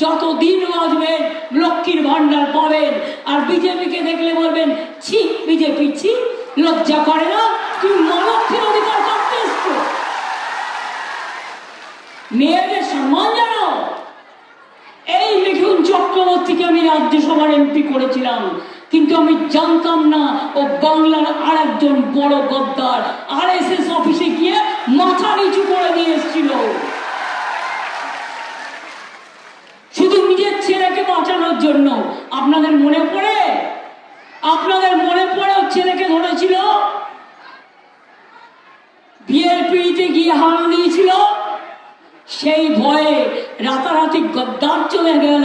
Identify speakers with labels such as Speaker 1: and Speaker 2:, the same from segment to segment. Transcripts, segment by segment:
Speaker 1: যত দিন বাঁচবেন, লক্ষ্মীর ভান্ডার পাবেন। আর বিজেপিকে দেখলে বলবেন, ছি, বিজেপি, ছি, লজ্জা করে না তুমি অধিকার করতে মেয়েদের সম্মান জানাও এই মিঠুন চক্রবর্তীকে আমি রাজ্যসভার এমপি করেছিলাম। কিন্তু আমি জানতাম না, ও বাংলার আর একজন বড় গদ্দার। আর এস এস অফিসে গিয়ে মাথা নিচু করে নিয়ে এসেছিল শুধু নিজের ছেলেকে বাঁচানোর জন্য আপনাদের মনে পড়ে আপনাদের মনে পড়ে ছেলেকে ধরেছিল? বিয়ের পিড়িতে গিয়ে হানা দিয়েছিল? সেই ভয়ে রাতারাতি গদ্দার চলে গেল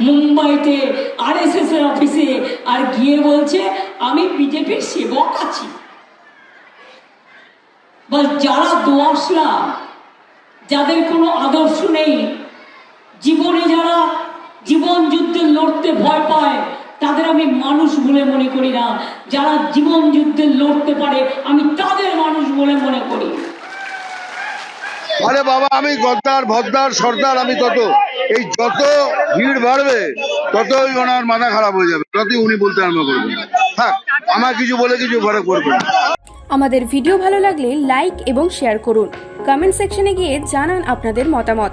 Speaker 1: মুম্বাইতে আর এস এর অফিসে আর গিয়ে বলছে, আমি বিজেপির সেবক আছি। বল, যারা দোয়াশলা, যাদের কোনো আদর্শ নেই, জীবনে যারা জীবন যুদ্ধে লড়তে ভয় পায়, তাদের আমি বলে মনে করি না। যারা জীবন যুদ্ধে লড়তে পারে আমি তাদের মানুষ বলে মনে করি।
Speaker 2: আরে বাবা আমি গদ্দার ভদ্দার সর্দার আমি তত। এই যত ভিড় বাড়বে ততই ওনার মাথা খারাপ হয়ে যাবে। ততই উনি বলতে আরম্ভ করবেন। থাক আমার কিছু বলে কিছু ফরক পড়বে না।
Speaker 3: আমাদের ভিডিও ভালো লাগলে লাইক এবং শেয়ার করুন। কমেন্ট সেকশনে গিয়ে জানান আপনাদের মতামত।